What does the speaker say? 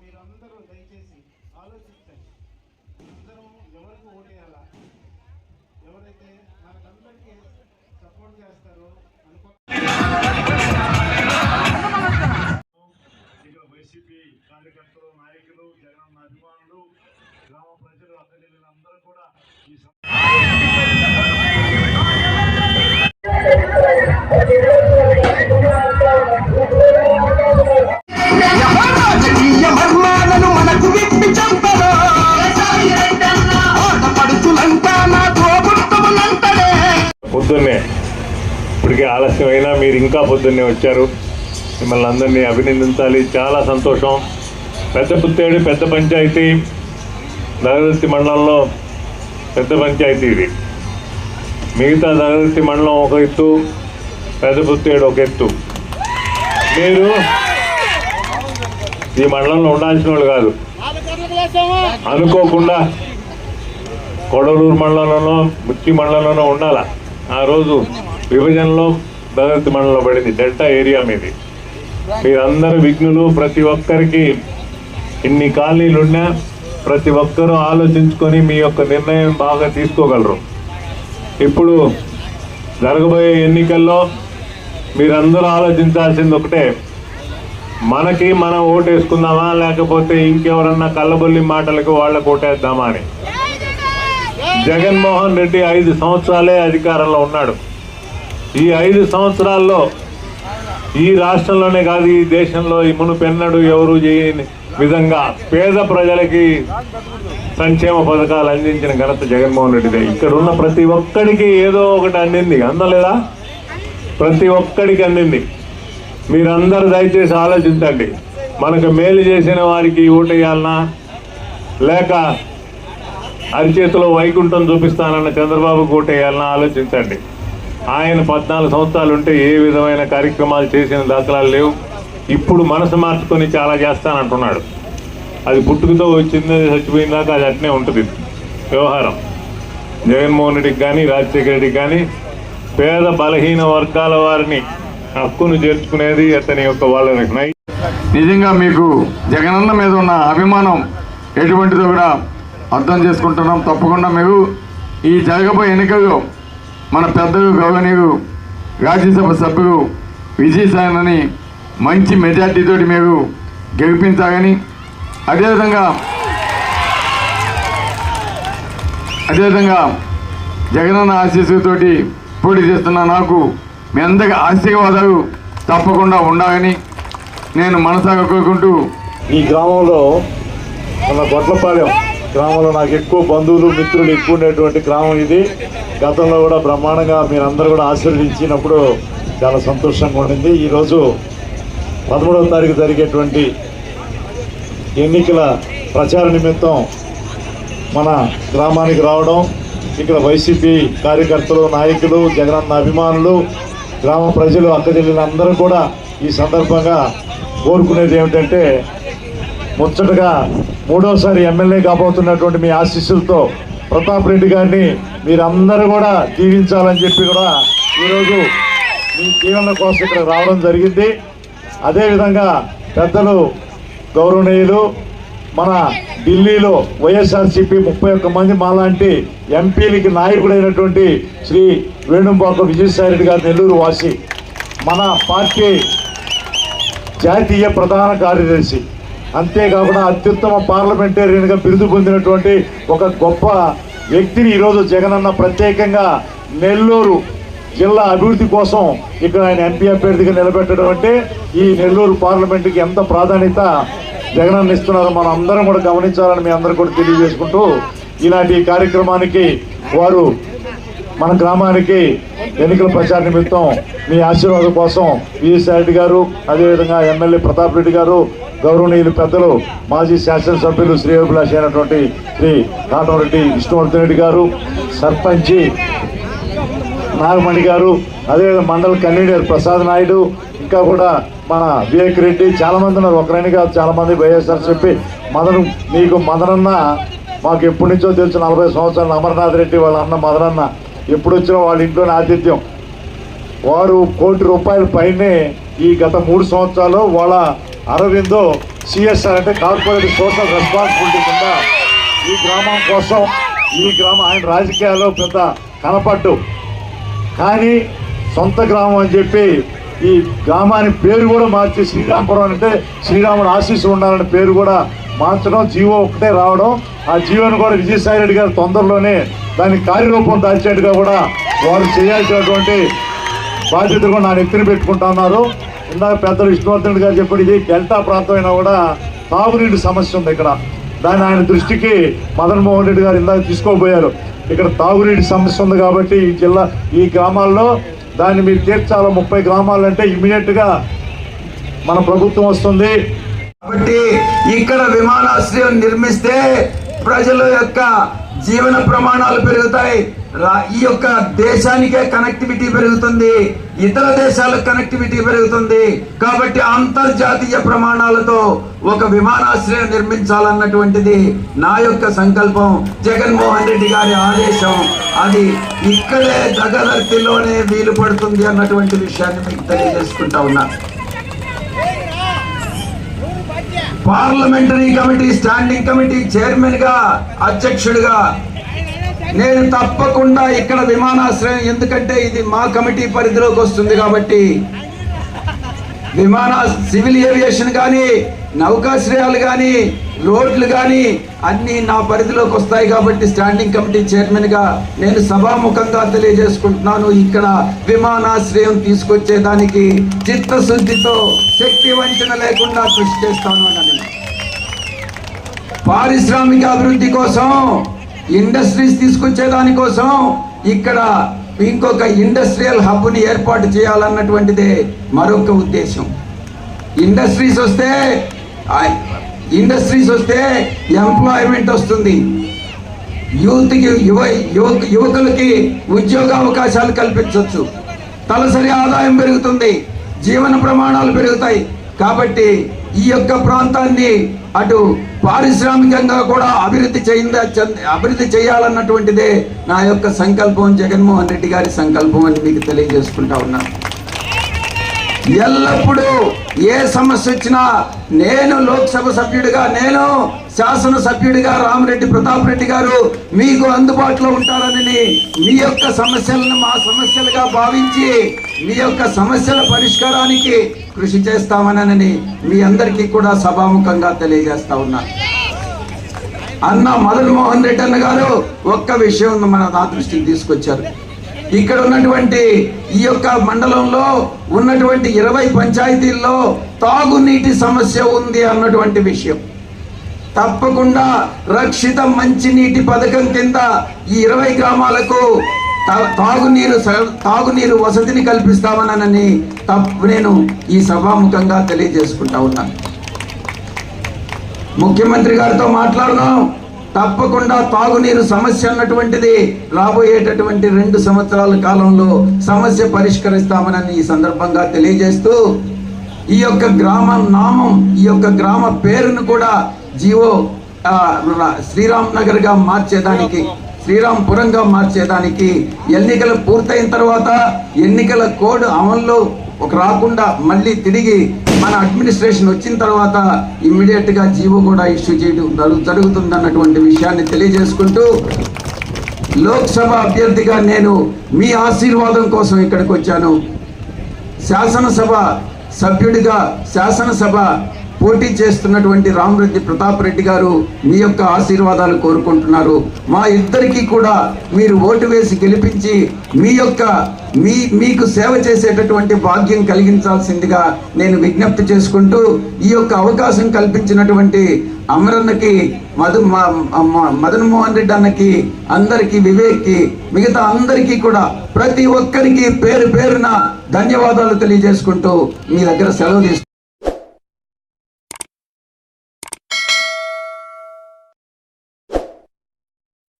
మీరందరూ దయచేసి ఆలోచించండి. అందరం ఎవరికి ఓటేయాలా? ఎవరైతే మనకందరికీ సపోర్ట్ చేస్తారో అనుకో ఇక వైసీపీ కార్యకర్తలు నాయకులు జగనన్న అభిమానులు గ్రామ ప్రజలు అక్కజల్లందరూ కూడా ఈ సం- రాజకీయ పొద్దున్నే. ఇప్పటికే ఆలస్యమైనా మీరు ఇంకా పొద్దున్నే వచ్చారు. మిమ్మల్ని అందరినీ అభినందించాలి. చాలా సంతోషం. పెద్ద పుత్తేడు పెద్ద పంచాయతీ. దగదత్తి మండలంలో పెద్ద పంచాయతీ ఇది. మిగతా దగదత్తి మండలం ఒక ఎత్తు పెద్ద పుత్తేడు ఒక ఎత్తు. మీరు ఈ మండలంలో ఉండాల్సిన వాళ్ళు కాదు. అనుకోకుండా కొడలూరు మండలంలోనో ముచ్చి మండలంలోనో ఉండాలా? ఆ రోజు విభజనలో భద్రతి మండలం పడింది డెల్టా ఏరియా మీది. మీరందరూ విఘ్నులు ప్రతి ఒక్కరికి ఇన్ని కాలనీలు ఉన్నా ప్రతి ఒక్కరూ ఆలోచించుకొని మీ యొక్క నిర్ణయం బాగా తీసుకోగలరు. ఇప్పుడు జరగబోయే ఎన్నికల్లో మీరందరూ ఆలోచించాల్సింది ఒకటే మనకి మనం ఓటు వేసుకుందామా లేకపోతే ఇంకెవరన్నా కళ్ళబొల్లి మాటలకు వాళ్ళకు ఓటేద్దామా అని. జగన్మోహన్ రెడ్డి ఐదు సంవత్సరాలే అధికారంలో ఉన్నాడు. ఈ ఐదు సంవత్సరాల్లో ఈ రాష్ట్రంలోనే కాదు ఈ దేశంలో ఈ మునుపెన్నడు ఎవరు చేయని విధంగా పేద ప్రజలకి సంక్షేమ పథకాలు అందించిన ఘనత జగన్మోహన్ రెడ్డిదే. ఇక్కడ ఉన్న ప్రతి ఒక్కడికి ఏదో ఒకటి అందింది. అందలేదా? ప్రతి ఒక్కడికి అందింది. మీరందరూ దయచేసి ఆలోచించండి. మనకు మేలు చేసిన వారికి ఓటేయాలనా? లేక అరిచేతిలో వైకుంఠం చూపిస్తానన్న చంద్రబాబు కోటేయాలని ఆలోచించండి. ఆయన పద్నాలుగు సంవత్సరాలు ఉంటే ఏ విధమైన కార్యక్రమాలు చేసిన దాఖలాలు లేవు. ఇప్పుడు మనసు మార్చుకొని చాలా చేస్తానంటున్నాడు. అది పుట్టుకతో వచ్చింది చచ్చిపోయిందాక అది అట్నే ఉంటుంది. వ్యవహారం. జగన్మోహన్ రెడ్డికి కానీ రాజశేఖర రెడ్డికి కానీ పేద బలహీన వర్గాల వారిని హక్కును చేర్చుకునేది అతని యొక్క వాళ్ళ నిజంగా మీకు జగనన్న మీద ఉన్న అభిమానం ఎటువంటిదో కూడా అర్థం చేసుకుంటున్నాం. తప్పకుండా మేము ఈ జరగబోయే ఎన్నికల్లో మన పెద్దలు గౌరవనీయులు రాజ్యసభ సభ్యులు విజయసాయనని మంచి మెజార్టీతోటి మీరు గెలిపించాలని అదేవిధంగా అదేవిధంగా జగనన్న ఆశీస్సుతోటి పోటీ చేస్తున్న నాకు మీ అందరి ఆశీర్వాదాలు తప్పకుండా ఉండాలని నేను మనసాగా కోరుకుంటూ ఈ గ్రామంలో మన గొట్లపాలెం గ్రామంలో నాకు ఎక్కువ బంధువులు మిత్రులు ఎక్కువ ఉండేటువంటి గ్రామం ఇది. గతంలో కూడా బ్రహ్మాండంగా మీరందరూ కూడా ఆశీర్వదించినప్పుడు చాలా సంతోషంగా ఉండింది. ఈరోజు పదమూడవ తారీఖు జరిగేటువంటి ఎన్నికల ప్రచార నిమిత్తం మన గ్రామానికి రావడం ఇక్కడ వైసీపీ కార్యకర్తలు నాయకులు జగనన్న అభిమానులు గ్రామ ప్రజలు అక్కచెల్లెలందరూ కూడా ఈ సందర్భంగా కోరుకునేది ఏమిటంటే ముచ్చటగా మూడోసారి ఎమ్మెల్యే కాబోతున్నటువంటి మీ ఆశీస్సులతో ప్రతాప్ రెడ్డి గారిని మీరందరూ కూడా దీవించాలని చెప్పి కూడా ఈరోజు మీ దీవెన కోసం ఇక్కడ రావడం జరిగింది. అదేవిధంగా పెద్దలు గౌరవనీయులు మన ఢిల్లీలో వైఎస్ఆర్సీపీ ముప్పై ఒక్క మంది మాలాంటి ఎంపీలకి నాయకుడైనటువంటి శ్రీ వేణుంబాక విజయసాయిరెడ్డి గారు నెల్లూరు వాసి మన పార్టీ జాతీయ ప్రధాన కార్యదర్శి. అంతేకాకుండా అత్యుత్తమ పార్లమెంటేరియన్గా బిరుదు పొందినటువంటి ఒక గొప్ప వ్యక్తిని ఈరోజు జగనన్న ప్రత్యేకంగా నెల్లూరు జిల్లా అభివృద్ధి కోసం ఇక్కడ ఆయన ఎంపీ అభ్యర్థిగా నిలబెట్టడం అంటే ఈ నెల్లూరు పార్లమెంటుకి ఎంత ప్రాధాన్యత జగనన్న ఇస్తున్నారో మనం అందరం కూడా గమనించాలని మీ అందరూ కూడా తెలియజేసుకుంటూ ఇలాంటి కార్యక్రమానికి వారు మన గ్రామానికి ఎన్నికల ప్రచార నిమిత్తం మీ ఆశీర్వాదం కోసం విజయసాయి రెడ్డి గారు అదేవిధంగా ఎమ్మెల్యే ప్రతాప్ రెడ్డి గారు గౌరవనీయులు పెద్దలు మాజీ శాసనసభ్యులు శ్రేయోభిలాషి అయినటువంటి శ్రీ కాటమరెడ్డి విష్ణువర్ధన్ రెడ్డి గారు సర్పంచి నాగమణి గారు అదేవిధంగా మండల కన్వీనర్ ప్రసాద్ నాయుడు ఇంకా కూడా మన వివేక్ రెడ్డి చాలామంది ఉన్నారు. ఒకరైనా కాదు చాలామంది వైఎస్ఆర్ చెప్పి మదన్ మీకు మదనన్న మాకు ఎప్పటి నుంచో తెలుసు నలభై సంవత్సరాలు అమర్నాథ్ రెడ్డి వాళ్ళ అన్న మదనన్న. ఎప్పుడు వచ్చినా వాళ్ళ ఇంట్లోనే ఆతిథ్యం. వారు కోటి రూపాయల పైనే ఈ గత మూడు సంవత్సరాలు వాళ్ళ అరవిందో సిఎస్ఆర్ అంటే కార్పొరేట్ సోషల్ రెస్పాన్సిబిలిటీ కింద ఈ గ్రామం కోసం ఈ గ్రామం ఆయన రాజకీయాల్లో పెద్ద కనపడ్డు. కానీ సొంత గ్రామం అని చెప్పి ఈ గ్రామాన్ని పేరు కూడా మార్చి శ్రీరామపురం అంటే శ్రీరాముడు ఆశీస్సు ఉండాలనే పేరు కూడా మార్చడం జీవో ఒకటే రావడం ఆ జీవోను కూడా విజయసాయి రెడ్డి గారు తొందరలోనే దాని కార్యరూపం దాల్చేట్టుగా కూడా వారు చేయాల్సినటువంటి బాధ్యత కూడా నా నెత్తిన పెట్టుకుంటా ఉన్నారు. ఇందాక పెద్దలు విష్ణువర్ధన్ గారు చెప్పాడు ఇది డెల్టా ప్రాంతం అయినా కూడా తాగునీటి సమస్య ఉంది ఇక్కడ. దాన్ని ఆయన దృష్టికి మదన్ మోహన్ రెడ్డి గారు ఇందాక తీసుకోబోయారు. ఇక్కడ తాగునీటి సమస్య ఉంది కాబట్టి ఈ జిల్లా ఈ గ్రామాల్లో దాన్ని మీరు తీర్చాలి. ముప్పై గ్రామాలు అంటే ఇమీడియట్గా మన ప్రభుత్వం వస్తుంది. కాబట్టి ఇక్కడ విమానాశ్రయం నిర్మిస్తే ప్రజల యొక్క జీవన ప్రమాణాలు పెరుగుతాయి. ఈ యొక్క దేశానికే కనెక్టివిటీ పెరుగుతుంది. ఇతర దేశాలకు కనెక్టివిటీ పెరుగుతుంది. కాబట్టి అంతర్జాతీయ ప్రమాణాలతో ఒక విమానాశ్రయం నిర్మించాలన్నటువంటిది నా యొక్క సంకల్పం. జగన్మోహన్ రెడ్డి గారి ఆదేశం అది ఇక్కడే దగదర్తిలోనే వీలు పడుతుంది అన్నటువంటి విషయాన్ని మీకు తెలియజేసుకుంటా ఉన్నా. పార్లమెంటరీ కమిటీ స్టాండింగ్ కమిటీ చైర్మన్గా అధ్యక్షుడిగా నేను తప్పకుండా ఇక్కడ విమానాశ్రయం ఎందుకంటే ఇది మా కమిటీ పరిధిలోకి వస్తుంది కాబట్టి. విమాన సివిల్ ఏవియేషన్ కానీ నౌకాశ్రయాలు కానీ రోడ్లు కానీ అన్నీ నా పరిధిలోకి వస్తాయి కాబట్టి స్టాండింగ్ కమిటీ చైర్మన్గా నేను సభాముఖంగా తెలియజేసుకుంటున్నాను. ఇక్కడ విమానాశ్రయం తీసుకొచ్చేదానికి చిత్తశుద్ధితో శక్తి వంచన లేకుండా కృషి చేస్తాను అని పారిశ్రామిక అభివృద్ధి కోసం ఇండస్ట్రీస్ తీసుకొచ్చే దానికోసం ఇక్కడ ఇంకొక ఇండస్ట్రియల్ హబ్ని ఏర్పాటు చేయాలన్నటువంటిదే మరొక ఉద్దేశం. ఇండస్ట్రీస్ వస్తే ఇండస్ట్రీస్ వస్తే ఎంప్లాయ్మెంట్ వస్తుంది. యూత్కి యువ యువక యువకులకి ఉద్యోగ అవకాశాలు కల్పించవచ్చు తలసరి ఆదాయం పెరుగుతుంది. జీవన ప్రమాణాలు పెరుగుతాయి. కాబట్టి ఈ యొక్క ప్రాంతాన్ని అటు పారిశ్రామికంగా కూడా అభివృద్ధి చేయిందా చెంద- అభివృద్ధి చేయాలన్నటువంటిదే నా యొక్క సంకల్పం జగన్మోహన్ రెడ్డి గారి సంకల్పం అని మీకు తెలియజేసుకుంటా ఉన్నాను. ఎల్లప్పుడూ ఏ సమస్య వచ్చినా నేను లోక్సభ సభ్యుడిగా నేను శాసన సభ్యుడిగా రామరెడ్డి ప్రతాప్ రెడ్డి గారు మీకు అందుబాటులో ఉంటారని మీ యొక్క సమస్యలను మా సమస్యలుగా భావించి మీ యొక్క సమస్యల పరిష్కారానికి కృషి చేస్తామనని మీ అందరికీ కూడా సభాముఖంగా తెలియజేస్తా ఉన్నా. అన్న మదన్ మోహన్ రెడ్డి అన్న గారు ఒక్క విషయం మన నా దృష్టికి తీసుకొచ్చారు. ఇక్కడ ఉన్నటువంటి ఈ యొక్క మండలంలో ఉన్నటువంటి ఇరవై పంచాయతీల్లో తాగునీటి సమస్య ఉంది అన్నటువంటి విషయం. తప్పకుండా రక్షిత మంచినీటి పథకం కింద ఈ ఇరవై గ్రామాలకు తా- తాగునీరు స- తాగునీరు వసతిని కల్పిస్తామనని తప్పు నేను ఈ సభాముఖంగా తెలియజేసుకుంటా ఉన్నాను. ముఖ్యమంత్రి గారితో మాట్లాడినాం తప్పకుండా తాగునీరు సమస్య అన్నటువంటిది రాబోయేటటువంటి రెండు సంవత్సరాల కాలంలో సమస్య పరిష్కరిస్తామని ఈ సందర్భంగా తెలియజేస్తూ ఈ యొక్క గ్రామం నామం ఈ యొక్క గ్రామ పేరును కూడా జీవో శ్రీరామ్ నగర్గా మార్చేదానికి శ్రీరాంపురంగా మార్చేదానికి ఎన్నికలు పూర్తయిన తర్వాత ఎన్నికల కోడ్ అమల్లో ఒక రాకుండా మళ్ళీ తిరిగి మన అడ్మినిస్ట్రేషన్ వచ్చిన తర్వాత ఇమ్మీడియట్గా జీవో కూడా ఇష్యూ చేయడం జరుగుతుందన్నటువంటి విషయాన్ని తెలియజేసుకుంటూ లోక్సభ అభ్యర్థిగా నేను మీ ఆశీర్వాదం కోసం ఇక్కడికి వచ్చాను. శాసనసభ సభ్యుడిగా శాసనసభ పోటీ చేస్తున్నటువంటి రామరెడ్డి ప్రతాప్ రెడ్డి గారు మీ యొక్క ఆశీర్వాదాలు కోరుకుంటున్నారు. మా ఇద్దరికీ కూడా మీరు ఓటు వేసి గెలిపించి మీ యొక్క మీ మీకు సేవ చేసేటటువంటి భాగ్యం కలిగించాల్సిందిగా నేను విజ్ఞప్తి చేసుకుంటూ ఈ యొక్క అవకాశం కల్పించినటువంటి అమరన్నకి మధు మ- మ- మదన్ మోహన్ రెడ్డి అన్నకి అందరికీ వివేక్కి మిగతా అందరికీ కూడా ప్రతి ఒక్కరికి పేరు పేరున ధన్యవాదాలు తెలియజేసుకుంటూ మీ దగ్గర సెలవు తీసుకుంటాను